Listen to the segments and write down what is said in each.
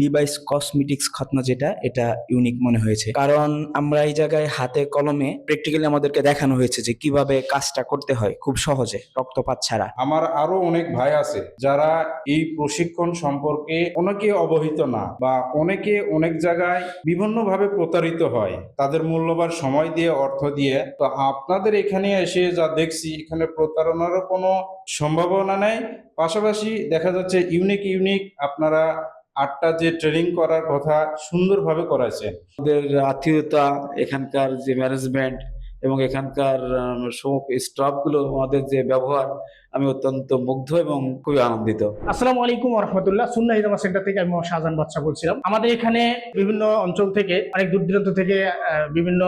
Device cosmetics খতনা যেটা, এটা unique মনে হয়েছে। কারণ আমরা এই জায়গায় হাতে কলমে প্র্যাকটিক্যালি আমাদেরকে দেখানো হয়েছে যে কীভাবে কাজটা করতে হয় খুব সহজে রক্তপাত ছাড়া। আমার আরও অনেক ভাই আছে যারা এই প্রশিক্ষণ সম্পর্কে অনেকে অবহিত না বা অনেকে অনেক জায়গায় বিভিন্নভাবে প্রতারিত হয়। তাদের মূল্যবান সময় দিয়ে, অর্থ দিয়ে। তো আপনাদের এখানে এসে যা দেখছি, এখানে প্রতারণারও কোনো সম্ভাবনা নেই। পাশাপাশি দেখা যাচ্ছে ইউনিক ইউনিক আপনারা আটটা যে ট্রেনিং করার কথা সুন্দরভাবে করাইছেন ওদের আত্মীয়তা, এখানকার যে ম্যানেজমেন্ট এবং এখানকার সব স্টাফগুলো আমাদের যে ব্যবহার আমি অত্যন্ত মুগ্ধ এবং খুবই আনন্দিত। আসসালামু আলাইকুম রহমতুল্লাহ সুন্না হিজামা সেন্টার থেকে আমি শাহজাহান বাদশা বলছিলাম। আমাদের এখানে বিভিন্ন অঞ্চল থেকে, অনেক দূর দূরান্ত থেকে বিভিন্ন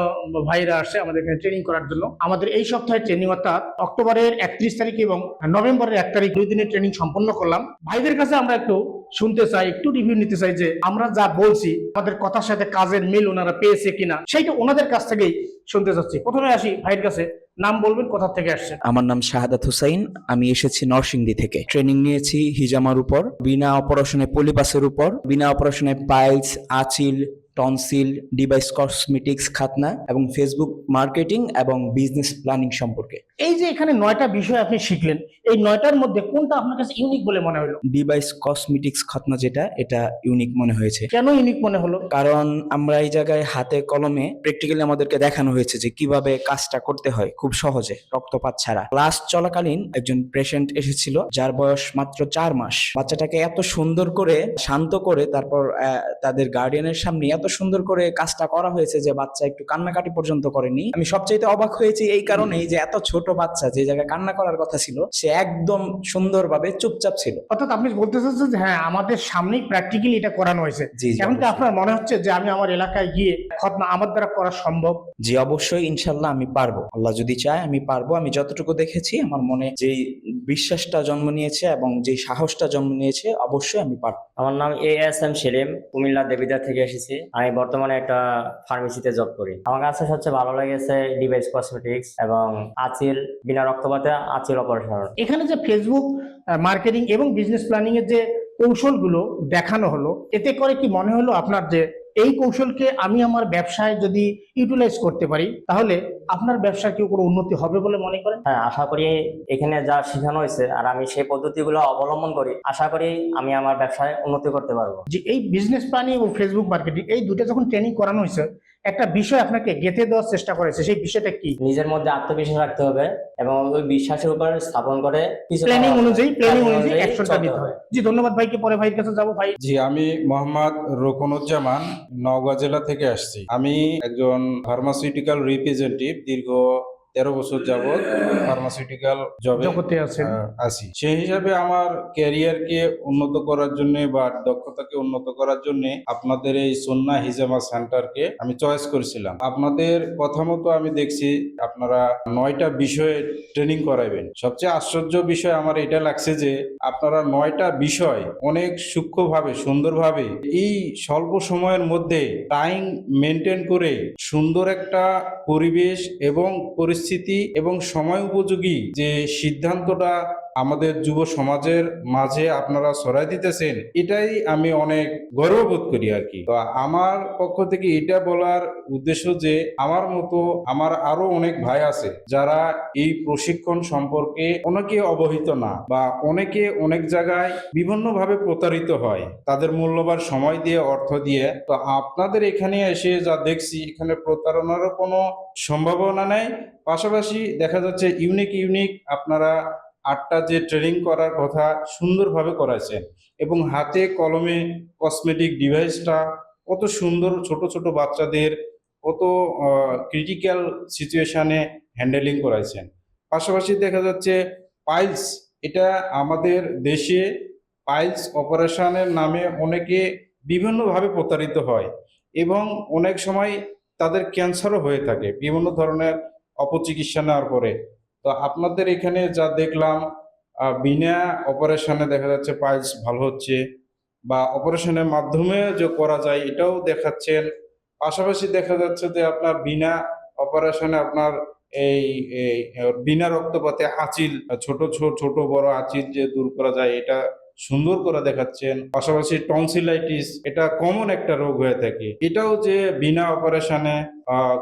ভাইরা আসে আমাদের এখানে ট্রেনিং করার জন্য। আমাদের এই সপ্তাহে ট্রেনিং অর্থাৎ অক্টোবরের একত্রিশ তারিখ এবং নভেম্বরের এক তারিখ দুই দিনের ট্রেনিং সম্পন্ন করলাম। ভাইদের কাছে আমরা একটু শুনতে চাই, একটু রিভিউ নিতে চাই যে আমরা যা বলছি আমাদের কথার সাথে কাজের মিল ওনারা পেয়েছে কিনা, সেইটা ওনাদের কাছ থেকেই শুনতে চাচ্ছি। প্রথমে আসি ভাইয়ের কাছে। নাম বলবেন, কোথা থেকে আসছে আমার নাম শাহাদাত হুসাইন, আমি এসেছি নরসিংদী থেকে। ট্রেনিং নিয়েছি হিজামার উপর, বিনা অপারেশনে পলিপাসের উপর, বিনা অপারেশনে পাইলস আচিল টনসিল ডিভাইস কসমেটিক্স খাতনা এবং ফেসবুক মার্কেটিং এবং বিজনেস প্ল্যানিং সম্পর্কে। এই যে এখানে নয়টা বিষয় আপনি শিখলেন এই নয়টার মধ্যে কোনটা আপনার কাছে ইউনিক বলে মনে হলো? ডিভাইস কসমেটিক্স খাতনা যেটা এটা ইউনিক মনে হয়েছে। কেন ইউনিক মনে হলো? কারণ আমরা এই জায়গায় হাতে কলমে প্র্যাকটিক্যালি আমাদেরকে দেখানো হয়েছে যে কীভাবে কাজটা করতে হয় খুব সহজে রক্তপাত ছাড়া। ক্লাস চলাকালীন একজন পেশেন্ট এসেছিল যার বয়স মাত্র চার মাস। বাচ্চাটাকে এত সুন্দর করে শান্ত করে তারপর তাদের গার্ডিয়ানের সামনে এত সুন্দর করে কাজটা করা হয়েছে যে বাচ্চা একটু কান্নাকাটি পর্যন্ত করেনি। আমি সবচাইতে অবাক হয়েছি এই কারণেই যে এত ছোট বাচ্চা যে জায়গায় কান্না করার কথা ছিল সে একদম সুন্দরভাবে চুপচাপ ছিল। অর্থাৎ আপনি বলতে চাচ্ছেন যে হ্যাঁ আমাদের সামনেই প্র্যাকটিক্যালি এটা করানো হয়েছে। এমনকি আপনার মনে হচ্ছে যে আমি আমার এলাকায় গিয়ে খতনা আমার দ্বারা করা সম্ভব? জি অবশ্যই ইনশাল্লাহ আমি পারব। আল্লাহ যদি চায় আমি পারব। আমি যতটুকু দেখেছি আমার মনে যেই বিশ্বাসটা জন্ম নিয়েছে এবং যে সাহসটা জন্ম নিয়েছে অবশ্যই আমি পারব। আমার নাম A S M Salim, Cumilla দেবিদা থেকে এসেছি। আমি বর্তমানে একটা ফার্মেসিতে জব করি। আমার কাছে সবচেয়ে ভালো লেগেছে ডিভাইস কসমেটিক্স এবং আচিল, বিনা রক্তপাতে আচিল অপারেশন এখানে যে ফেসবুক মার্কেটিং এবং বিজনেস প্ল্যানিং এর যে কৌশলগুলো দেখানো হলো, এতে করে কি মনে হলো আপনার যে এই কৌশলকে আমি আমার ব্যবসায় যদি ইউটিলাইজ করতে পারি তাহলে আপনার ব্যবসা কি কোনো উন্নতি হবে বলে মনে করেন? হ্যাঁ আশা করি এখানে যা শেখানো হয়েছে আর আমি সেই পদ্ধতিগুলো অবলম্বন করি আশা করি আমি আমার ব্যবসায় উন্নতি করতে পারব। যে এই বিজনেস প্ল্যানিং এবং ফেসবুক মার্কেটিং এই দুটো যখন ট্রেনিং করানো হয়েছে একটা বিষয় আপনাকে গেঁথে দেওয়ার চেষ্টা করেছে সেই বিষয়টা কি? নিজের মধ্যে আত্মবিশ্বাস রাখতে হবে এবং ওই বিশ্বাসের উপর স্থাপন করে কিছু প্ল্যানিং অনুযায়ী প্ল্যানিং অনুযায়ী অ্যাকশনটা নিতে হবে। হয় জি ধন্যবাদ ভাইকে পরে ভাইয়ের কাছে যাব ভাই। জি আমি মোহাম্মদ রোকনুজ্জামান নওগাঁ জেলা থেকে আসছি। আমি একজন ফার্মাসিউটিক্যাল রিপ্রেজেন্টেটিভ দীর্ঘ তেরো বছর যাবৎ ফার্মাসিউটিক্যাল জবে জগতে আছেন। আছি। সেই হিসাবে আমার ক্যারিয়ারকে উন্নত করার জন্য বা দক্ষতাকে উন্নত করার জন্য আপনাদের এই সন্না হিজামা সেন্টারকে আমি চয়েস করেছিলাম। আপনাদের কথা মতো আমি দেখছি আপনারা নয়টা বিষয়ে ট্রেনিং করাইবেন। সবচেয়ে আশ্চর্য বিষয় আমার এটা লাগছে যে আপনারা নয়টা বিষয় অনেক সূক্ষ্মভাবে সুন্দরভাবে এই স্বল্প সময়ের মধ্যে টাইম মেনটেন করে সুন্দর একটা পরিবেশ এবং পরিস্থিতি এবং সময় উপযোগী যে সিদ্ধান্তটা আমাদের যুব সমাজের মাঝে আপনারা ছড়াই দিতেছেন, এটাই আমি অনেক গর্ববোধ করি আর কি। তো আমার পক্ষ থেকে এটা বলার উদ্দেশ্য যে, আমার মতো আমার আরও অনেক ভাই আছে যারা এই প্রশিক্ষণ সম্পর্কে অনেকে অবহিত না বা অনেকে অনেক জায়গায় বিভিন্নভাবে প্রতারিত হয়। তাদের মূল্যবান সময় দিয়ে, অর্থ দিয়ে। তো আপনাদের এখানে এসে যা দেখছি, এখানে প্রতারণারও কোনো সম্ভাবনা নেই। পাশাপাশি দেখা যাচ্ছে, ইউনিক ইউনিক আপনারা আটটা যে ট্রেনিং করার কথা সুন্দরভাবে করাইছেন এবং হাতে কলমে কসমেটিক ডিভাইসটা কত সুন্দর ছোট ছোট বাচ্চাদের কত ক্রিটিক্যাল সিচুয়েশানে হ্যান্ডেলিং করাইছেন। পাশাপাশি দেখা যাচ্ছে পাইলস এটা আমাদের দেশে পাইলস অপারেশনের নামে অনেকে বিভিন্নভাবে প্রতারিত হয় এবং অনেক সময় তাদের ক্যান্সারও হয়ে থাকে, বিভিন্ন ধরনের অপচিকিৎসা নেওয়ার পরে। তো আপনাদের এখানে যা দেখলাম বিনা অপারেশনে দেখা যাচ্ছে পাইলস ভালো হচ্ছে বা অপারেশনের মাধ্যমে যে করা যায় এটাও দেখাচ্ছেন। পাশাপাশি দেখা যাচ্ছে যে আপনার বিনা অপারেশনে আপনার এই বিনা রক্তপাতে আচিল, ছোট ছোট ছোট, বড় আচিল যে দূর করা যায় এটা সুন্দর করে দেখাচ্ছেন। পাশাপাশি টনসিলাইটিস এটা কমন একটা রোগ হয়ে থাকে। এটাও যে বিনা অপারেশনে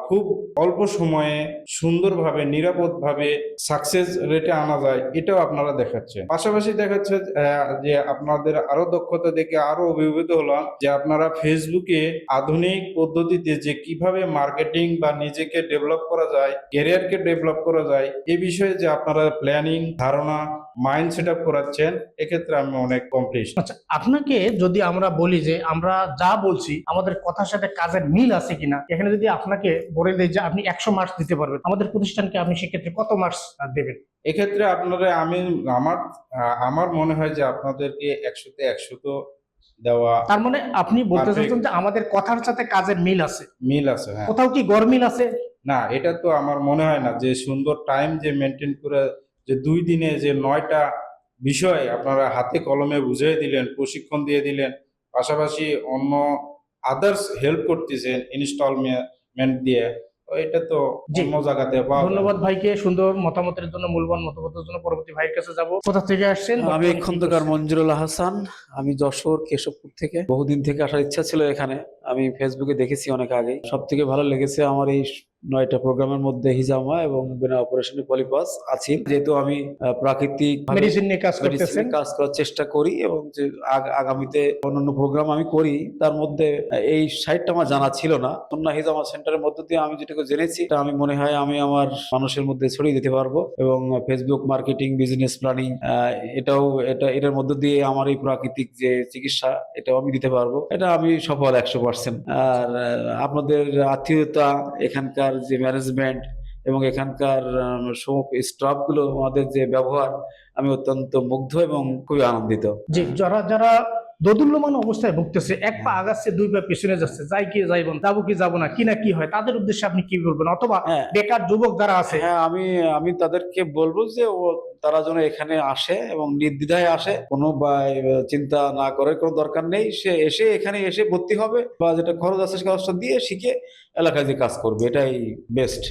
খুব অল্প সময়ে সুন্দরভাবে, নিরাপদভাবে সাকসেস রেটে আনা যায়, এটাও আপনারা দেখাচ্ছেন পাশাপাশি দেখাচ্ছে যে আপনাদের আরও দক্ষতা দেখে আরও অভিভূত হলাম যে আপনারা ফেসবুকে আধুনিক পদ্ধতিতে যে কীভাবে মার্কেটিং বা নিজেকে ডেভেলপ করা যায় ক্যারিয়ারকে ডেভেলপ করা যায়, এ বিষয়ে যে আপনারা প্ল্যানিং ধারণা মাইন্ড সেট আপ করাচ্ছেন, এক্ষেত্রে আমি অনেক কমপ্লিট আচ্ছা আপনাকে যদি আমরা বলি যে আমরা যা বলছি, আমাদের কথার সাথে কাজের মিল আছে কিনা, এখানে যদি আপনাকে বলে দেয় যে আপনি একশো মার্কস দিতে পারবেন। আমাদের প্রতিষ্ঠানকে আপনি সেক্ষেত্রে কত মার্কস দেবেন? এক্ষেত্রে আপনারা আমি আমার আমার মনে হয় যে আপনাদেরকে একশোতে একশো তো দেওয়া তার মানে আপনি বলতে. চাচ্ছেন যে আমাদের কথার সাথে কাজের মিল আছে। মিল আছে হ্যাঁ। কোথাও কি গরমিল আছে? না এটা তো আমার মনে হয় না যে সুন্দর টাইম যে মেনটেন করে যে দুই দিনে যে নয়টা বিষয় আপনারা হাতে কলমে বুঝিয়ে দিলেন প্রশিক্ষণ দিয়ে দিলেন পাশাপাশি অন্য আদার্স হেল্প করতেছেন ইনস্টলমেন্ট দিয়ে এটা তো। অন্য জায়গাতে পাওয়া ধন্যবাদ ভাইকে সুন্দর মতামতের জন্য মূল্যবান মতামতের জন্য পরবর্তী ভাইয়ের কাছে যাব। কোথা থেকে আসছেন? আমি খন্দকার মঞ্জুরুল হাসান আমি যশোর কেশবপুর থেকে। বহুদিন থেকে আসার ইচ্ছা ছিল এখানে। আমি ফেসবুকে দেখেছি অনেক আগে সব থেকে ভালো লেগেছে আমার এই নয়টা প্রোগ্রামের মধ্যে হিজামা এবং বিনা অপারেশনে পলিপাস আছি। যেহেতু আমি প্রাকৃতিক মেডিসিন নিয়ে কাজ মেডিসিনে কাজ করার চেষ্টা করি এবং যে আগ- আগামীতে অন্যান্য প্রোগ্রাম আমি করি তার মধ্যে এই সাইটটা আমার জানা ছিল না। সন্না হিজামা সেন্টারের মধ্য দিয়ে আমি যেটুকু জেনেছি তা আমি মনে হয় আমি আমার মানুষের মধ্যে ছড়িয়ে দিতে পারব এবং ফেসবুক মার্কেটিং বিজনেস প্ল্যানিং এটাও এটা এটার মধ্য দিয়ে আমার এই প্রাকৃতিক যে চিকিৎসা এটাও আমি দিতে পারব। এটা আমি সফল একশো পার্সেন্ট আর আপনাদের আত্মীয়তা এখানকার যে ম্যানেজমেন্ট এবং এখানকার স্টাফগুলো আমাদের যে ব্যবহার, আমি অত্যন্ত মুগ্ধ এবং খুবই আনন্দিত। যারা যারা দোদুল্যমান অবস্থায় ভুগতেছে। এক পা আগাচ্ছে দুই পা পিছনে যাচ্ছে। যাই কি যাইব যাব কি যাব না কি না কি হয় তাদের উদ্দেশ্যে আপনি কি বলবেন? অথবা হ্যাঁ। বেকার যুবক যারা আছে হ্যাঁ আমি আমি তাদেরকে বলব যে ও তারা যেন এখানে আসে এবং নির্দ্বিধায় আসে। কোনো বা চিন্তা না করে কোনো দরকার নেই। সে এসে এখানে এসে ভর্তি হবে বা যেটা খরচ আছে সে খরচটা দিয়ে শিখে এলাকায় যে কাজ করবে। এটাই বেস্ট